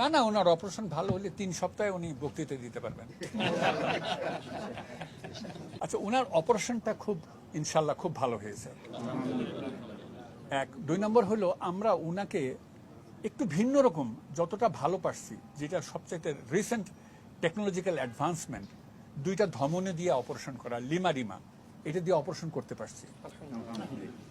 না না, ওনার অপারেশন ভালো হলে তিন সপ্তাহে উনি বক্তৃতা দিতে পারবেন। আচ্ছা ওনার অপারেশনটা খুব, ইনশাল্লাহ খুব ভালো হয়েছে। এক, দুই নম্বর হলো আমরা ওনাকে একটু ভিন্ন রকম যতটা ভালো পারছি, যেটা সবচাইতে রিসেন্ট টেকনোলজিক্যাল অ্যাডভান্সমেন্ট দুইটা ধমনে দিয়ে অপারেশন করা লিমা রিমা এটা দিয়ে অপারেশন করতে পারছি।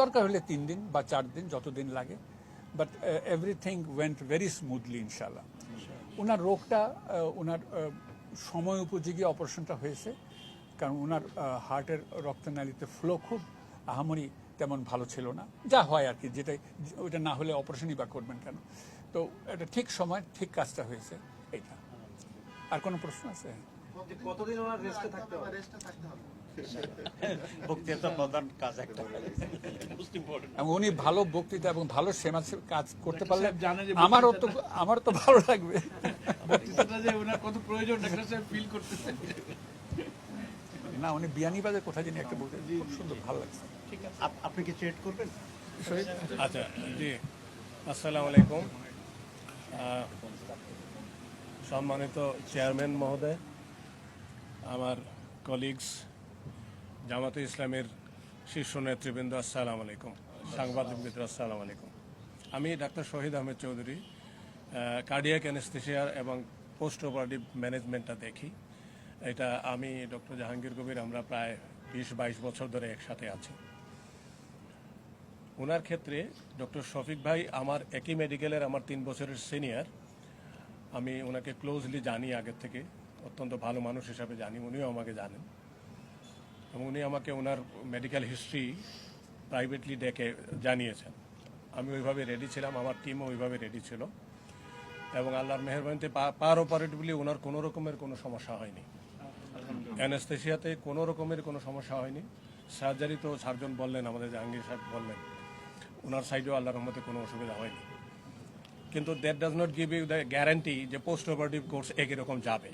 দরকার হলে তিন দিন বা চার দিন যতদিন লাগে। But everything went very smoothly ইনশাল্লাহ ওনার রোগটা ওনার সময় উপযোগী অপারেশনটা হয়েছে। কারণ ওনার হার্টের রক্তনালীতে ফ্লো খুব আহামরি তেমন ভালো ছিল না। যা হয় আর কি যেটাই ওইটা না হলে অপারেশনই বা করবেন কেন? তো এটা ঠিক সময় ঠিক কাজটা হয়েছে এইটা। আর কোনো প্রশ্ন আছে? কতদিন ওনার রেস্টে থাকতে হবে। বক্তৃতা প্রধান কাজ একটা। এবং উনি ভালো বক্তৃতা এবং ভালো সেবা কাজ করতে পারলে আমারও তো আমার তো ভালো লাগবে। ওনার কত প্রয়োজন ফিল করতেছেন না উনি বিয়ানীবাজে কোথায় জানি একটা বলতে খুব সুন্দর ভালো লাগছে। আপ- আপনি কি ট্রেড করবেন? আচ্ছা জি। আসসালামু আলাইকুম। সম্মানিত চেয়ারম্যান মহোদয় আমার কলিগস জামাতে ইসলামের শীর্ষ নেতৃবৃন্দ, আসসালাম আলাইকুম। সাংবাদিক মিত্র, আসসালামু আলাইকুম। আমি ডাক্তার শহীদ আহমেদ চৌধুরী কার্ডিয়াক অ্যানেস্থেশিয়ার এবং পোস্ট অপারেটিভ ম্যানেজমেন্টটা দেখি। এটা আমি ডক্টর জাহাঙ্গীর কবির, আমরা প্রায় বিশ বাইশ বছর ধরে একসাথে আছি। ওনার ক্ষেত্রে ডক্টর শফিক ভাই আমার একই মেডিকেলের আমার তিন বছরের সিনিয়র আমি ওনাকে ক্লোজলি জানি আগের থেকে, অত্যন্ত ভালো মানুষ হিসাবে জানি, উনিও আমাকে জানেন। এবং উনি আমাকে ওনার মেডিকেল হিস্ট্রি প্রাইভেটলি ডেকে জানিয়েছেন। আমি ওইভাবে রেডি ছিলাম, আমার টিমও ওইভাবে রেডি ছিল। এবং আল্লাহর মেহরবানিতে পার অপারেটিভলি ওনার কোনো রকমের কোনো সমস্যা হয়নি। অ্যানেস্থেশিয়াতে কোনো রকমের কোনো সমস্যা হয়নি। সার্জারি তো সার্জন বললেন, আমাদের জাহাঙ্গীর সাহেব বললেন। ওনার সাইডেও আল্লাহর রহমতে কোনো অসুবিধা হয়নি। কিন্তু that does not give you the guarantee যে পোস্ট অপারেটিভ কোর্স একই রকম যাবে।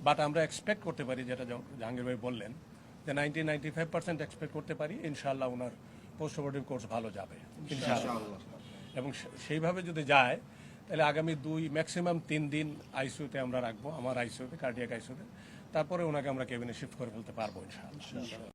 বাট আমরা এক্সপেক্ট করতে পারি, যেটা জাহাঙ্গীর ভাই বললেন যে ninety ninety five percent expect করতে পারি ইনশাল্লাহ ওনার পোস্ট অপারেটিভ কোর্স ভালো যাবে ইনশাল্লাহ এবং সেইভাবে যদি যায় তাহলে আগামী দুই ম্যাক্সিমাম তিন দিন আইসিউতে আমরা রাখব আমার আইসিউতে কার্ডিয়াক আইসিউতে তারপরে ওনাকে আমরা কেবিনে শিফট করে ফেলতে পারব ইনশাআল্লাহ।